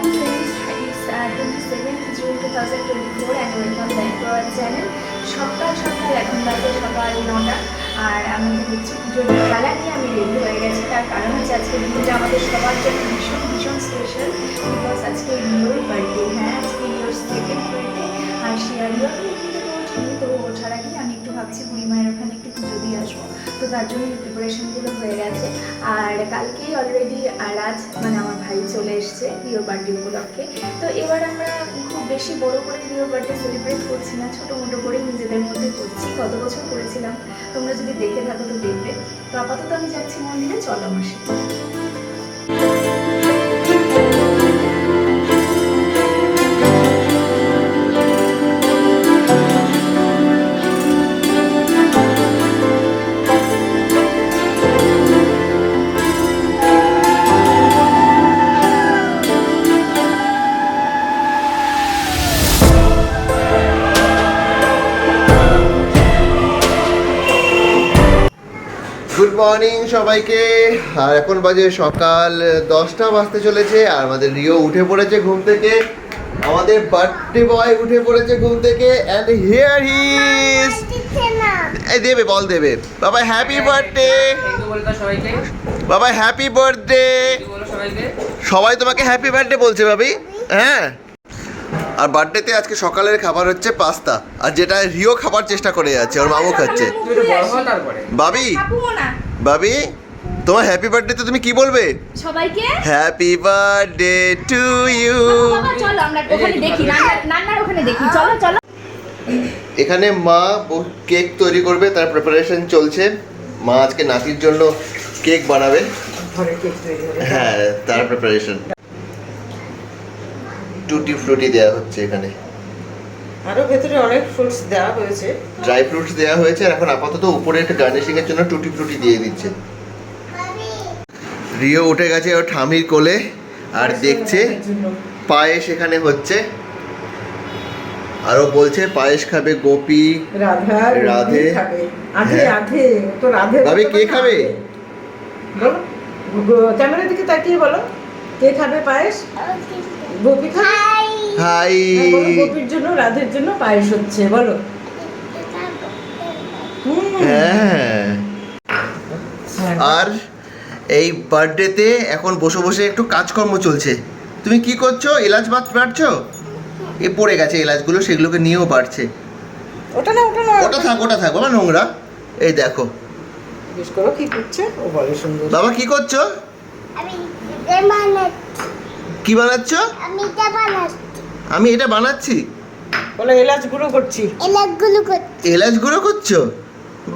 morning friends, it's uh, 27th June 2024 and welcome back to our channel. সকাল সকাল এখন বাজে সকাল নটা আর আমি হচ্ছে পুজোর খেলা আমি রেডি হয়ে গেছি তার কারণ হচ্ছে আজকে দিনটা আমাদের সবার ভীষণ ভীষণ স্পেশাল বিকজ আজকে রিওর বার্থডে হ্যাঁ আজকে রিওর সেকেন্ড আর সে রিওর ওঠেনি তো ওঠার আগে আমি একটু ভাবছি বুড়িমায়ের ওখানে একটু পুজো দিয়ে আসব তো তার জন্য প্রিপারেশনগুলো হয়ে গেছে। আর কালকেই অলরেডি রাজ মানে আমার ভাই চলে এসছে প্রিয় বার্থডে উপলক্ষে। তো এবার আমরা খুব বেশি বড় করে প্রিয় বার্থডে সেলিব্রেট করছি না, ছোটো মোটো করে নিজেদের মধ্যে করছি। গত বছর করেছিলাম? তোমরা যদি দেখে থাকো তো দেখবে। তো আপাতত আমি যাচ্ছি মন্দিরে, চলো আমার সাথে। মর্নিং সবাইকে। আর এখন বাজে সকাল দশটা বাজতে চলেছে, আর আমাদের রিও উঠে পড়েছে ঘুম থেকে। আমাদের বার্থডে বয় উঠে পড়েছে ঘুম থেকে অ্যান্ড হিয়ার এই দেবে, বল দেবে। বাবা হ্যাপি বার্থডে বাবা হ্যাপি বার্থডে সবাই তোমাকে হ্যাপি বার্থডে বলছে ভাবি। হ্যাঁ? আর বার্থডেতে আজকে সকালের খাবার হচ্ছে পাস্তা। আর যেটা রিও খাবার চেষ্টা করে যাচ্ছে ওর মামু খাচ্ছে। বাবি বাবি তোমার হ্যাপি বার্থডে বার্থডেতে তুমি কি বলবে? সবাইকে? হ্যাপি বার্থডে টু ইউ চলো আমরা ওখানে দেখি নান্নার ওখানে দেখি। চলো চলো। এখানে মা কেক তৈরি করবে তার প্রিপারেশন চলছে। মা আজকে নাতির জন্য কেক বানাবে। হ্যাঁ তার প্রিপারেশন টুটি ফ্রুটি দেওয়া হচ্ছে এখানে। আরও ভেতরে অনেক ফ্রুটস দেওয়া হয়েছে। ড্রাই ফ্রুটস দেওয়া হয়েছে আর এখন আপাতত উপরে একটা গার্নিশিং এর জন্য টুটি ফ্রুটি দিয়ে দিচ্ছে। রিও উঠে গেছে ওর ঠামির কোলে আর দেখছে পায়েস এখানে হচ্ছে। আরও বলছে পায়েস খাবে গোপী রাধা রাধে। আধে হ্যাঁ। আধে তো রাধে। ভাবি, কে খাবে? বলো। ক্যামেরার দিকে তাকিয়ে বলো। কে খাবে পায়েস? গোপী খাবে? হাই। হ্যাঁ, গোপীর জন্য রাধের জন্য পায়েস হচ্ছে বলো। হ্যাঁ। আর এই বার্থডেতে এখন বসে বসে একটু কাজকর্ম চলছে। তুমি কি করছ? এলাচ বাত বাড়ছো এ পড়ে গেছে এলাচগুলো সেগুলোকে নিয়েও বাড়ছে। ওটা না ওটা না ওটা থাক ওটা থাক বাবা নোংরা। এই দেখো। জিজ্ঞেস করো কি করছে? ও বলে সুন্দর। বাবা কি করছ? আমি কি বানাচ্ছ? আমি এটা বানাচ্ছি। আমি এটা বানাচ্ছি? বলো এলাচ গুঁড়ো করছি। এলাকগুলো করছি। এলাচ গুঁড়ো করছ?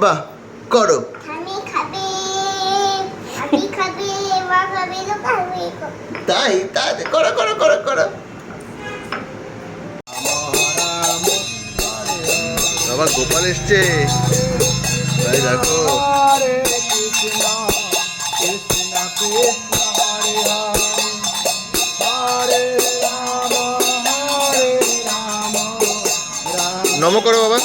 বাহ করো। আমি খাবে আমি খাবে মা খাবে তো খাবে। তাই তাই করো করো করো করো। বাবা গোপাল এসছে। তাই দেখো। নম করো বাবা।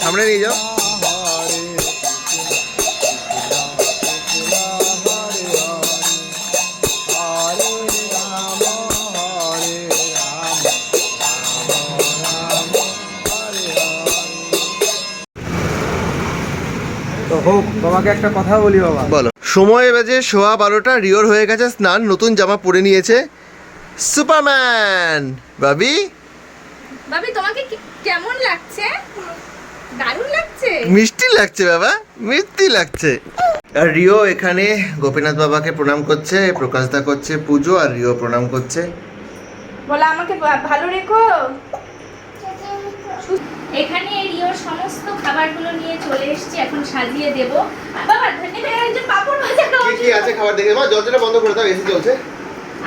সামনে নিয়ে যাও। হোক তোমাকে একটা কথা বলি বাবা। বলো। সময় বাজে সোয়া বারোটা রিওর হয়ে গেছে স্নান নতুন জামা পরে নিয়েছে সুপারম্যান। ভাবি? বাবি তোমাকে কেমন লাগছে? দারুণ লাগছে। মিষ্টি লাগছে বাবা। মিষ্টি লাগছে। আর রিও এখানে গোপীনাথ বাবাকে প্রণাম করছে প্রকাশদা করছে পুজো আর রিও প্রণাম করছে। বলো আমাকে ভালো রেখো। এখানে রিওর সমস্ত খাবারগুলো নিয়ে চলে এসেছি এখন সাজিয়ে দেব। বাবা ধন্যবাদ একজন পাপড় ভাজা খাওয়া কি কি আছে খাবার দেখে? মা জলটা বন্ধ করে দাও এসি চলছে।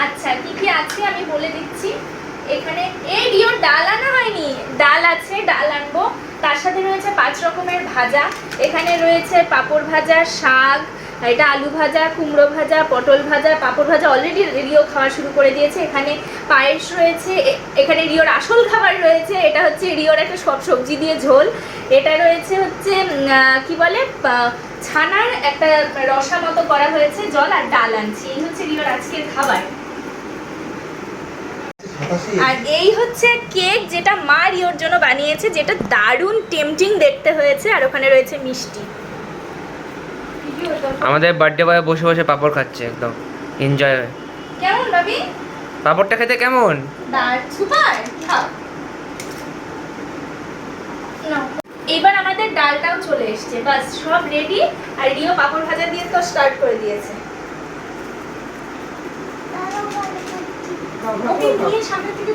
আচ্ছা কি কি আছে আমি বলে দিচ্ছি। এখানে এই রিওর ডাল আনা হয়নি। ডাল আছে ডাল আনব। তার সাথে রয়েছে পাঁচ রকমের ভাজা। এখানে রয়েছে পাঁপড় ভাজা শাক এটা আলু ভাজা, কুমড়ো ভাজা, পটল ভাজা, পাঁপড় ভাজা অলরেডি রিও খাওয়া শুরু করে দিয়েছে। এখানে পায়েস রয়েছে এখানে রিওর আসল খাবার রয়েছে, এটা হচ্ছে রিওর একটা সব সবজি দিয়ে ঝোল। এটা রয়েছে হচ্ছে কি বলে ছানার একটা রসা মতো করা হয়েছে, জল আর ডাল আনছি। এই হচ্ছে রিওর আজকের খাবার। আর এই হচ্ছে কেক যেটা মা রিওর জন্য বানিয়েছে, যেটা দারুণ টেমটিং দেখতে হয়েছে, আর ওখানে রয়েছে মিষ্টি। আমাদের বার্থডে বয় বসে বসে পাপড় খাচ্ছে একদম। এনজয় হয়। কেমন ভাবি? পাপড়টা খেতে কেমন? দার সুপার এবার আমাদের ডালটাও চলে এসেছে। বাস সব রেডি আর রিও পাপড় ভাজা দিয়ে তো স্টার্ট করে দিয়েছে। ওকে নিয়ে সামনে থেকে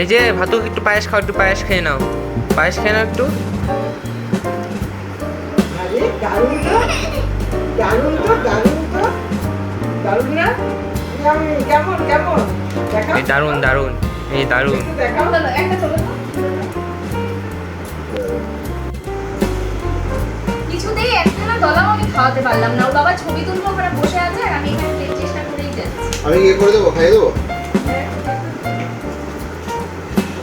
এই যে ভাতু একটু পায়েস খাও একটু পায়েস খেয়ে নাও। পায়েস খেয়ে নাও একটু। আরে দারুণ তো। দারুণ তো দারুণ তো। দারুণ না? কেমন কেমন কেমন? দেখা এই। কিছুতেই একখানা দলাও আমি খাওয়াতে পারলাম না। ওর বাবা ছবি তুলবো ওখানে বসে আছে আর আমি এখানে চেষ্টা করেই যাচ্ছি। আমি ইয়ে করে দেবো খাইয়ে দেবো?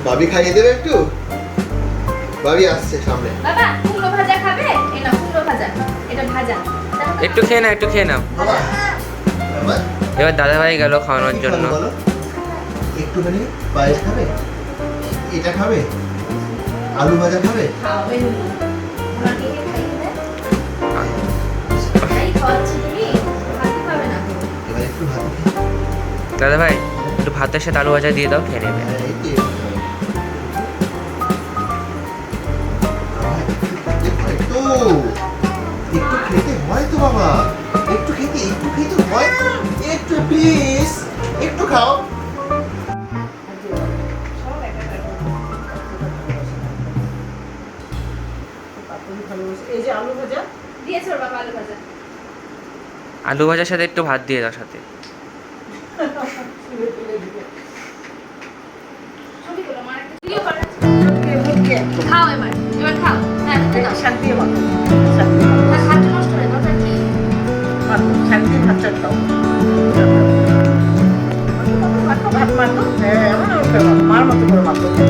ভাবি খাইয়ে দেবে একটু? ভাবি আসছে সামনে। বাবা কুমড়ো ভাজা খাবে? এই না কুমড়ো ভাজা। এটা ভাজা। একটু খেয়ে নাও একটু খেয়ে নাও। এবার দাদা ভাই গেল খাওয়ানোর জন্য। বলো? একটুখানি পায়েস খাবে? এটা খাবে? আলু ভাজা খাবে? দাদা ভাই একটু ভাতের সাথে আলু ভাজা দিয়ে দাও খেয়ে নেবে। একটু খেতে হয় তো বাবা। একটু খেতে একটু খেতে হয় একটু প্লিজ একটু খাও। এই যে আলু ভাজা। দিয়েছে বাবা আলু ভাজা। আলু ভাজার সাথে একটু ভাত দিয়ে দাও সাথে। খাও এবার এবার খাও। শাক দিয়ে ভাতটা খাও মাখো, ভাত মাখো, মার মতো করে ছেলে।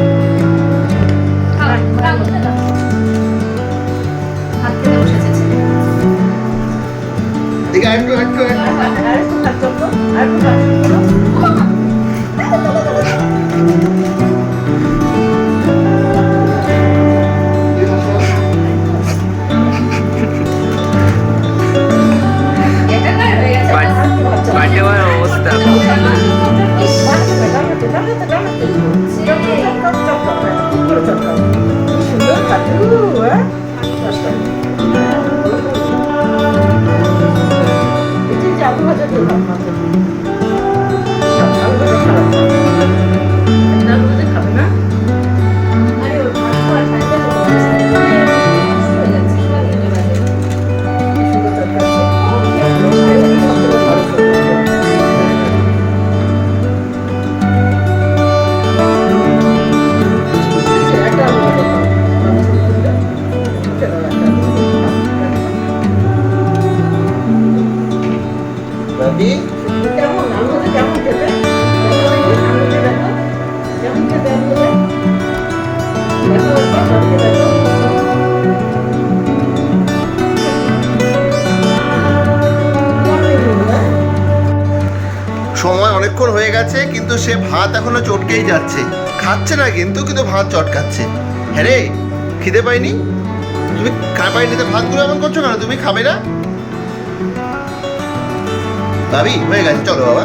এদিকে একটু একটু আর একটু আর একটু কিন্তু সে ভাত এখনও চটকেই যাচ্ছে। খাচ্ছে না কিন্তু কিন্তু ভাত চটকাচ্ছে। হ্যাঁ রে, খিদে পাইনি? তুমি খাবার নিতে ভাতগুলো এমন করছ কেন? তুমি খাবে না? ভাবি, হয়ে গেছে, চলো বাবা।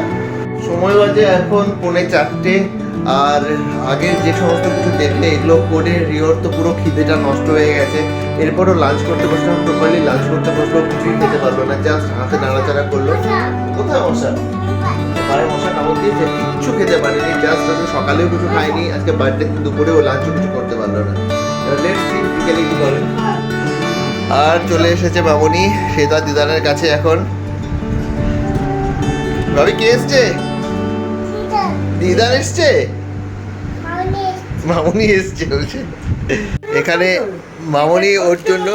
সময় বাজে এখন পৌনে চারটে, আর আগের যে সমস্ত কিছু দেখলে এগুলো করে রিওর তো পুরো খিদেটা নষ্ট হয়ে গেছে। এরপরও লাঞ্চ করতে বসলাম প্রপারলি লাঞ্চ করতে বসল কিছুই খেতে পারল না জাস্ট হাতে নাড়াচাড়া করল। কোথায় মশা? পায়ে মশা কামড় দিয়েছে কিচ্ছু খেতে পারেনি জাস্ট আজকে সকালেও কিছু খায়নি আজকে বার্থডে দুপুরেও লাঞ্চও কিছু করতে পারল না। লেটস সি বিকেলে কি করে। আর চলে এসেছে মামনি সে তার দিদানের কাছে এখন। ভাবি কে এসছে? দিদার এসছে? মামনি এসছে বলছে। এখানে মামনি ওর জন্য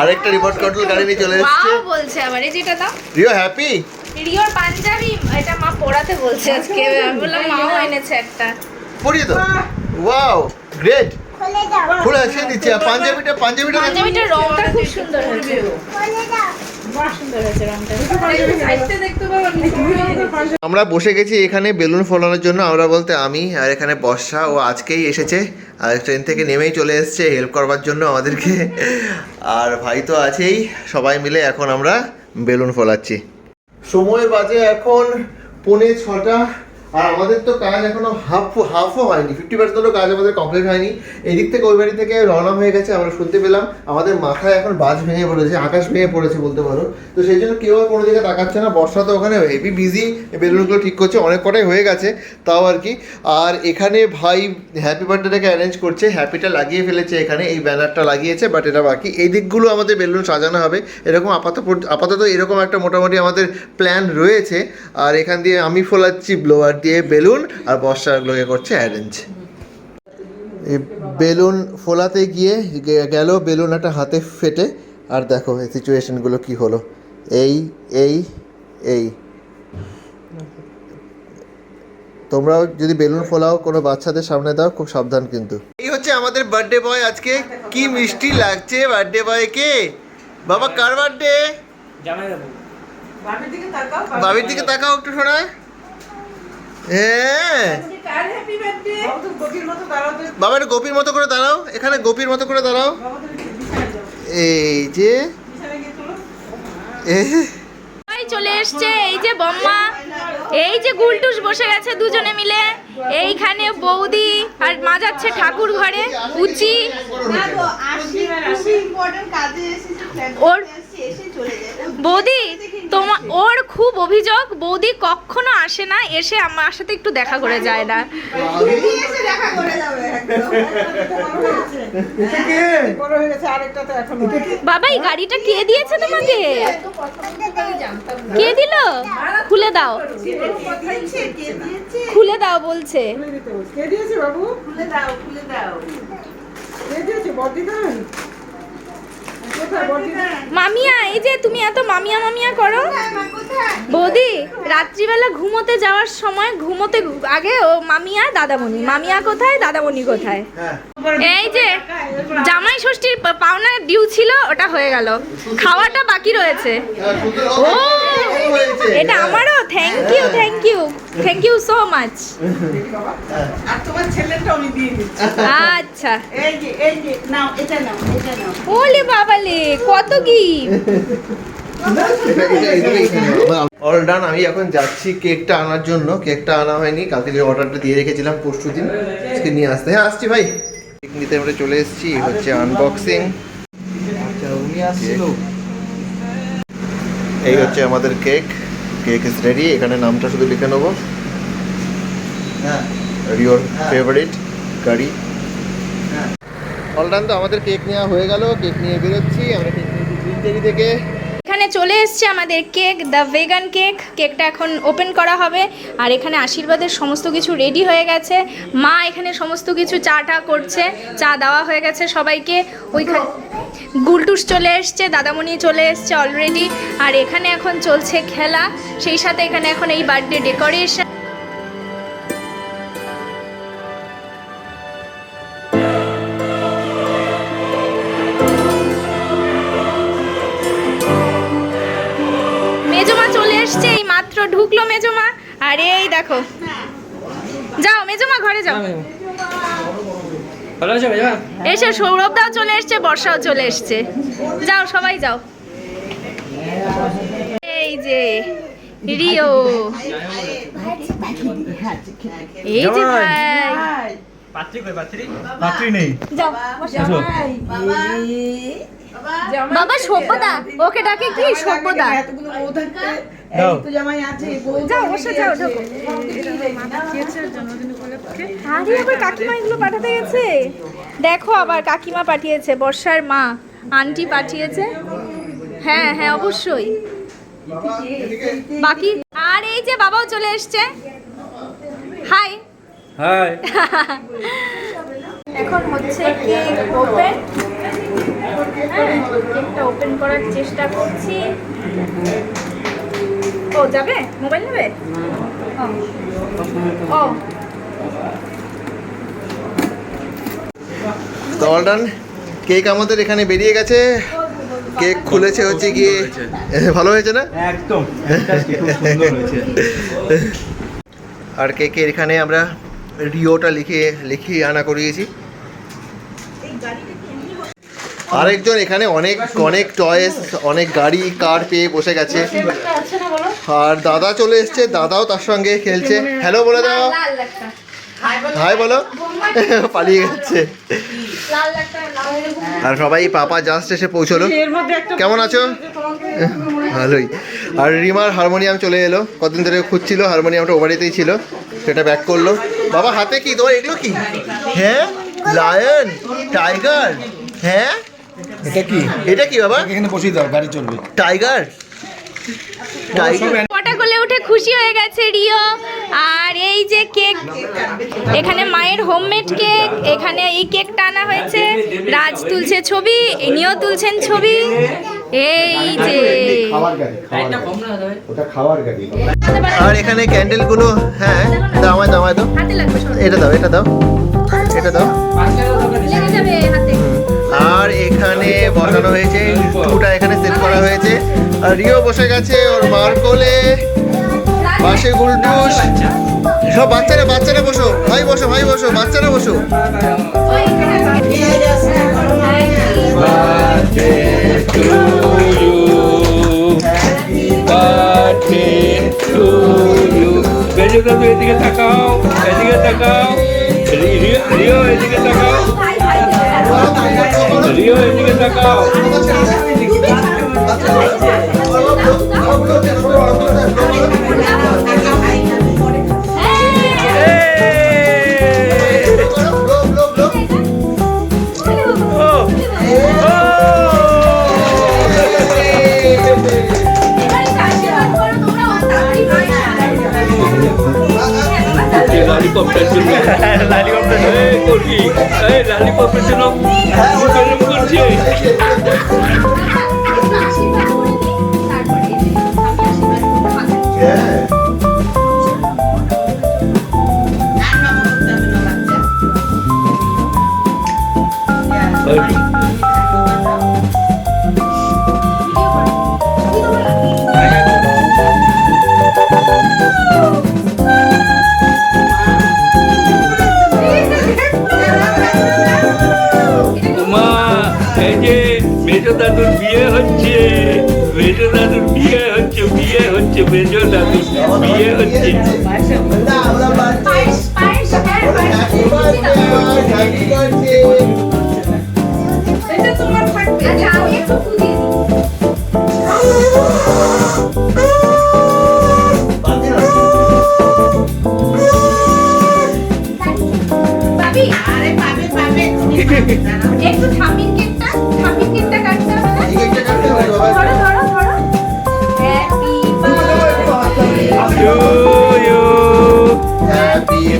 আরেকটা রিমোট কন্ট্রোল গাড়ি নিয়ে চলে এসছে। বলছে আবার এই যেটা দাও। রিও হ্যাপি রিওর পাঞ্জাবি? এটা মা পড়াতে বলছে আজকে। আমি বললাম মাও এনেছে একটা। পড়িয়ে তো ওয়াও গ্রেট খুলে দাও। খুলে সে দিচ্ছে। আর পাঞ্জাবিটা পাঞ্জাবিটা রংটা খুব সুন্দর হয়েছে। খুলে দাও। বাহ সুন্দর হয়েছে রংটা। সাইডটা দেখতে পারো আমরা বসে গেছি এখানে বেলুন ফোলানোর জন্য। আমরা বলতে আমি আর এখানে বর্ষা। ও আজকেই এসেছে। আর ট্রেন থেকে নেমেই চলে এসেছে হেল্প করবার জন্য আমাদেরকে। আর ভাই তো আছেই। সবাই মিলে এখন আমরা বেলুন ফোলাচ্ছি। সময় বাজে এখন পৌনে ছটা। আর আমাদের তো কাজ এখনও হাফ হাফও হয়নি। ফিফটি পার্সেন্টও কাজ আমাদের কমপ্লিট হয়নি। এদিক থেকে ওই বাড়ি থেকে রওনা হয়ে গেছে, আমরা শুনতে পেলাম। আমাদের মাথায় এখন বাজ ভেঙে পড়েছে, আকাশ ভেঙে পড়েছে বলতে পারো। তো সেই জন্য কেউ আর কোনো দিকে তাকাচ্ছে না, বর্ষা তো ওখানে হেভি বিজি বেলুনগুলো ঠিক করছে, অনেক কটাই হয়ে গেছে, তাও আর কি। আর এখানে ভাই হ্যাপি বার্থডেটাকে অ্যারেঞ্জ করছে হ্যাপিটা লাগিয়ে ফেলেছে এখানে, এই ব্যানারটা লাগিয়েছে বাট এটা বাকি। এই দিকগুলো আমাদের বেলুন সাজানো হবে। এরকম আপাতত আপাতত এরকম একটা মোটামুটি আমাদের প্ল্যান রয়েছে। আর এখান দিয়ে আমি ফোলাচ্ছি ব্লোয়ার দিয়ে বেলুন আর বর্ষাগুলোকে করছে অ্যারেঞ্জ এই বেলুন ফোলাতে গিয়ে গে- গেল বেলুন একটা হাতে ফেটে আর দেখো এই সিচুয়েশনগুলো কি হলো। এই এই এই। তোমরাও যদি বেলুন ফোলাও কোনো বাচ্চাদের সামনে দাও খুব সাবধান কিন্তু। এই হচ্ছে আমাদের বার্থডে বয় আজকে। কি মিষ্টি লাগছে বার্থডে বয়কে বাবা কার বার্থডে বাবির দিকে তাকাও বাবির দিকে তাকাও একটু শোনায় হ্যাঁ কার হ্যাপি বার্থডে বাবা তো গোপির মতো দাঁড়াতে বাবা একটু গোপীর মতো করে দাঁড়াও। এখানে গোপীর মতো করে দাঁড়াও। এই যে। চলে এসছে এই যে বম্মা এই যে গুলটুস বসে গেছে দুজনে মিলে। এইখানে বৌদি আর মা যাচ্ছে ঠাকুর ঘরে উচি। ওর বৌদি তোমার ওর খুব অভিযোগ বৌদি কখনো আসে না এসে আমার সাথে একটু দেখা করে যায় না। বড় গেছে আরেকটা তো এখনও বাবা এই গাড়িটা কে দিয়েছে তোমাকে? কে দিল? খুলে দাও। খুলে দাও বলছে। খুলে দিতে বলছি। কে দিয়েছে বাবু? খুলে দাও খুলে দাও। কে দিয়েছে? মামিয়া এই যে তুমি এত মামিয়া মামিয়া করো। বৌদি রাত্রিবেলা ঘুমোতে যাওয়ার সময় ঘুমোতে আগে ও মামিয়া দাদামণি। মামিয়া কোথায় দাদামণি কোথায়? হ্যাঁ। এই যে জামাই ষষ্ঠীর পা- পাওনা ডিউ ছিল ওটা হয়ে গেল। খাওয়াটা বাকি রয়েছে। হ্যাঁ, ও! হয়েছে। এটা আমারও thank you thank you thank you so much আর তোমার ছেলেটা আমি দিয়ে দিচ্ছি। আচ্ছা। এই যে এই যে নাও এটা নাও এটা নাও। ওলে বাবালে কত গিফট অল ডান আমি এখন যাচ্ছি কেকটা আনার জন্য। কেকটা আনা হয়নি কালকে যে অর্ডারটা দিয়ে রেখেছিলাম পরশু দিন আজকে নিয়ে আসতে। হ্যাঁ আসছি ভাই। কেক নিতে আমরা চলে এসেছি হচ্ছে আনবক্সিং এই হচ্ছে আমাদের কেক। কেক ইজ রেডি এখানে নামটা শুধু লিখে নেব। ইয়োর ফেভারিট গাড়ি অলরান তো? আমাদের কেক নেওয়া হয়ে গেল। কেক নিয়ে বেরোচ্ছি। আমরা কেক নিয়েছি থেকে। এখানে চলে এসছে আমাদের কেক দ্য ভেগান কেক কেকটা এখন ওপেন করা হবে। আর এখানে আশীর্বাদের সমস্ত কিছু রেডি হয়ে গেছে। মা এখানে সমস্ত কিছু চা টা করছে। চা দেওয়া হয়ে গেছে সবাইকে। ওইখানে গুলটুস চলে এসছে, দাদামণি চলে এসছে অলরেডি আর এখানে এখন চলছে খেলা, সেই সাথে এখানে এখন এই বার্থডে ডেকোরেশন। মেজমা চলে এসছে, এই মাত্র ঢুকলো মেজমা। আর, এই দেখো। যাও, মেজমা, ঘরে যাও। ভালো আছো ভাইয়া? এসে সৌরভদাও চলে এসছে বর্ষাও চলে এসছে। যাও সবাই যাও। এই যে রিও। এই যে ভাই। পাত্রী কই পাত্রী? পাত্রী নেই। যাও। বাবা সভ্যতা। ওকে ডাকে কি সভ্যতা? যাও বসে যাও ঢোকো। আরে আবার কাকিমা এগুলো পাঠাতে গেছে? দেখো আবার কাকিমা পাঠিয়েছে বর্ষার মা। আন্টি পাঠিয়েছে। হ্যাঁ হ্যাঁ অবশ্যই। বাকি? আর এই যে বাবাও চলে এসছে। হাই। হাই। এখন হচ্ছে কেক ওপেন হ্যাঁ কেকটা ওপেন করার চেষ্টা করছি। ও যাবে? মোবাইল নেবে? ও। তো কেক আমাদের এখানে বেরিয়ে গেছে। কেক খুলেছে হচ্ছে গিয়ে। ভালো হয়েছে না? একদম। আর কেকের এখানে আমরা রিওটা লিখে লিখিয়ে আনা করিয়েছি। আরেকজন এখানে অনেক অনেক টয়েস অনেক গাড়ি কার পেয়ে বসে গেছে। আর দাদা চলে এসছে দাদাও তার সঙ্গে খেলছে। হ্যালো বলে দাও। হাই বলো। পালিয়ে গেছে। আর সবাই পাপা জাস্ট এসে পৌঁছলো। কেমন আছো? ভালোই। আর রিমার হারমোনিয়াম চলে এলো। কতদিন ধরে খুঁজছিল হারমোনিয়ামটা ও বাড়িতেই ছিল। সেটা ব্যাক করল। বাবা হাতে কি? তোমার এগুলো কি? হ্যাঁ? লায়ন টাইগার হ্যাঁ? এটা কি? এটা কি বাবা? এখানে বসিয়ে দাও গাড়ি চলবে। টাইগার? টাইগার? কোলে উঠে খুশি হয়ে গেছে রিও। আর এই যে কেক এখানে মায়ের হোমমেড কেক এখানে এই কেকটা আনা হয়েছে। রাজ তুলছে ছবি ইনিও তুলছেন ছবি। এই যে। আর এখানে ক্যান্ডেলগুলো হ্যাঁ দাও আমায় দাও। এটা দাও এটা দাও এটা দাও। আর এখানে বসানো হয়েছে টুটা এখানে সেট করা হয়েছে। আর রিও বসে গেছে, ওর মার কোলে। পাশে গুলটুস। সব বাচ্চারা বাচ্চারা বসো। ভাই বসো ভাই বসো, বাচ্চারা বসো। এদিকে তাকাও এদিকে তাকাও। রিও এদিকে তাকাও। রিও এদিকে তাকাও। লালিপপটার জন্য লালিপপটার এই করবি এই লালিপপের জন্য করছে। মা হচ্ছে মেজো দাদুর বিয়ে হচ্ছে বিয়ে হচ্ছে মেজো দাদুর বিয়ে হচ্ছে আচ্ছা আমি একটু ফুল দিয়ে দিই পাবি আরে পাবে পাবে একটু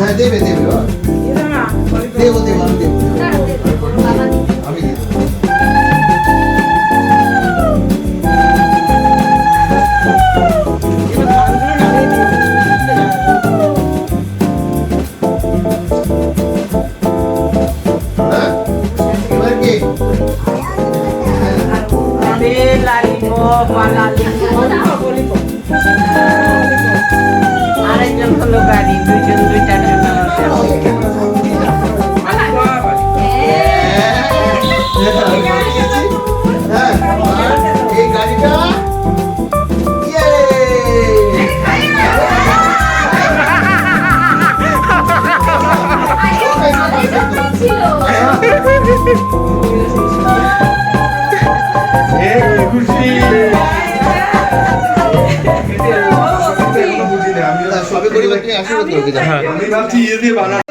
হ্যাঁ দেবে দেবে বাবা। দেবো দেবো আমি দেবো দাঁড়াও, দেবো,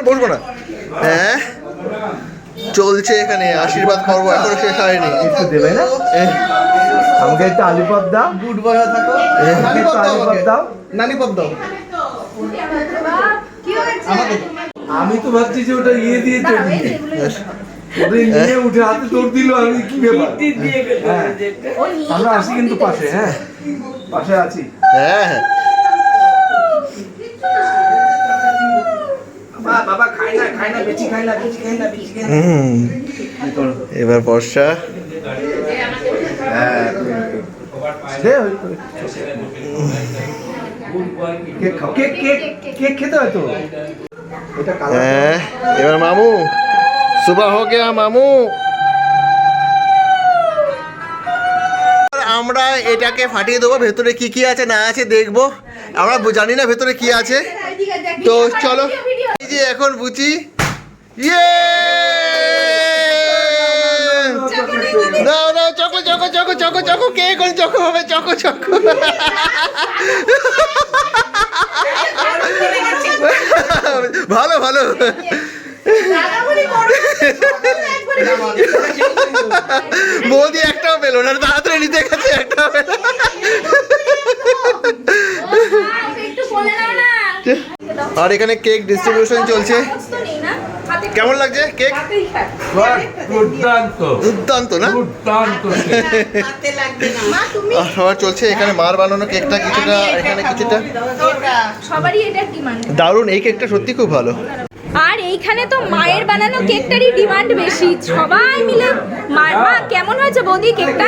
বসবো না। হ্যাঁ? চলছে এখানে আশীর্বাদ করব এখনও শেষ হয়নি। একটু দেবে না? আমাকে একটু আলিপপ দাও। গুড বয় থাকো। নানি দাও আমাকে। দাও। আমি তো ভাবছি যে ওটা ইয়ে দিয়ে নিয়ে উঠে হাতে দিল আমি কি ব্যাপার? হ্যাঁ। আমরা আছি কিন্তু পাশে হ্যাঁ। পাশে আছি। হ্যাঁ হ্যাঁ বাবা খাই না খাই না বেশি খাই না বেশি খাই না বেশি খাই না হুম। এবার বর্ষা দে ওই তো। কেক খাও কেক কেক কেক খেতে হয় তো এটা কালার হ্যাঁ এবার মামু। সুবা হো গয়া মামু। আমরা এটাকে ফাটিয়ে দেবো। ভেতরে কি কি আছে না আছে দেখব। আমরা জানি না ভেতরে কি আছে। তো চলো। যে এখন বুঝি? ইয়ে! দাও দাও, choco choco choco choco choco, কে কোন চকো হবে? Choco choco. ভালো ভালো। বৌদি একটাও পেল না তাড়াতাড়ি নিতে গেছে একটাও পেল না। আর এখানে কেক ডিস্ট্রিবিউশন চলছে। কেমন লাগছে কেক। দুর্দান্ত। দুর্দান্ত না? দুর্দান্ত মা তুমি? আর সবার চলছে এখানে মার বানানো কেকটা কিছুটা এখানে কিছুটা। দারুণ দারুণ এই কেকটা সত্যি খুব ভালো। আর এইখানে তো মায়ের বানানো কেকটারই ডিমান্ড বেশি। সবাই মিলে। মা মা, কেমন হয়েছে বৌদি কেকটা?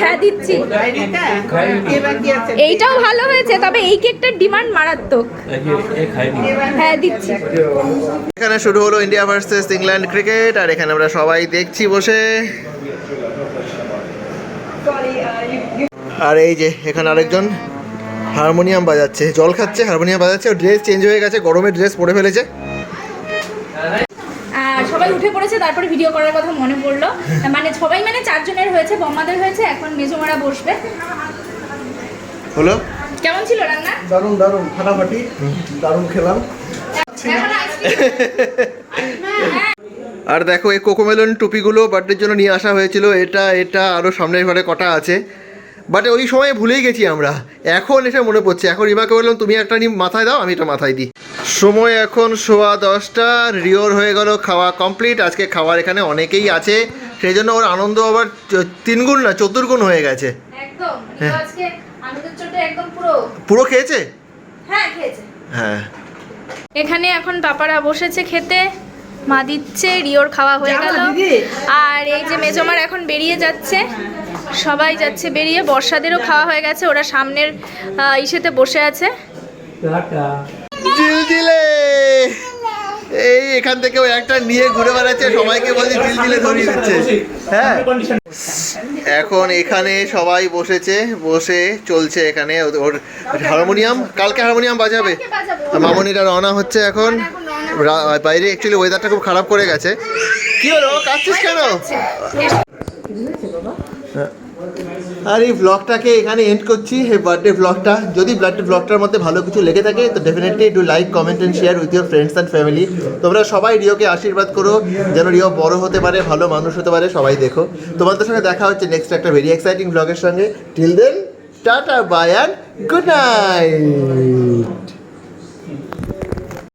হ্যাঁ দিচ্ছি। এইটাও ভালো হয়েছে, তবে এই কেকটার ডিমান্ড মারাত্মক। হ্যাঁ দিচ্ছি। এখানে শুরু হলো ইন্ডিয়া ভার্সেস ইংল্যান্ড ক্রিকেট, আর এখানে আমরা সবাই দেখছি বসে। আর এই যে, এখানে আরেকজন। হারমোনিয়াম বাজাচ্ছে জল খাচ্ছে হারমোনিয়াম বাজাচ্ছে ড্রেস চেঞ্জ হয়ে গেছে গরমের ড্রেস পরে ফেলেছে। আর সবাই উঠে পড়েছে তারপরে ভিডিও করার কথা মনে পড়ল। মানে সবাই মানে চারজনের হয়েছে বম্মাদের হয়েছে এখন মেজমারা বসবে। হলো? কেমন ছিল রান্না? দারুণ দারুণ ফাটাফাটি দারুণ খেলাম। আর দেখো এই কোকোমেলন টুপিগুলো বার্থডের জন্য নিয়ে আসা হয়েছিল এটা এটা আরও সামনের ঘরে কটা আছে। বাট ওই সময় ভুলেই গেছি আমরা। এখন এটা মনে পড়ছে এখন রিমাকে বললাম তুমি একটা নি মাথায় দাও আমি এটা মাথায় দিই। সময় এখন সোয়া দশটা রিওর হয়ে গেল খাওয়া কমপ্লিট। আজকে খাওয়ার এখানে অনেকেই আছে সেই জন্য ওর আনন্দ আবার তিনগুণ না চতুর্গুণ হয়ে গেছে। হ্যাঁ। রিও আজকে আনন্দের চোটে একদম পুরো। পুরো খেয়েছে? হ্যাঁ হ্যাঁ। এখানে এখন পাপারা বসেছে খেতে মা দিচ্ছে রিওর খাওয়া হয়ে গেল। দিদি। আর এই যে মেজমার এখন বেরিয়ে যাচ্ছে সবাই যাচ্ছে বেরিয়ে বর্ষাদেরও খাওয়া হয়ে গেছে ওরা সামনের ইসেতে বসে আছে। এই এখান থেকে ওই একটা নিয়ে ঘুরে বেড়াচ্ছে সবাইকে বলছে জিলজিলে ধরিয়ে দিচ্ছে। হ্যাঁ। এখন এখানে সবাই বসেছে বসে চলছে এখানে ওর- হারমোনিয়াম কালকে হারমোনিয়াম বাজাবে। আর মামনিরা রওনা হচ্ছে এখন। বাইরে অ্যাকচুয়ালি ওয়েদারটা খুব খারাপ করে গেছে। কি হলো? কাঁদছিস কেন? আর এই ব্লগটাকে এখানে এন্ড করছি। এই বার্থডে ব্লগটা যদি বার্থডে ব্লগটার মধ্যে ভালো কিছু লেগে থাকে, তো definitely do like comment and share with your friends and family তোমরা সবাই রিওকে আশীর্বাদ করো, যেন রিও বড় হতে পারে, ভালো মানুষ হতে পারে, সবাই দেখো। তোমাদের সঙ্গে দেখা হচ্ছে নেক্সট একটা ভেরি এক্সাইটিং ব্লগের সঙ্গে। Till then tata bye and good night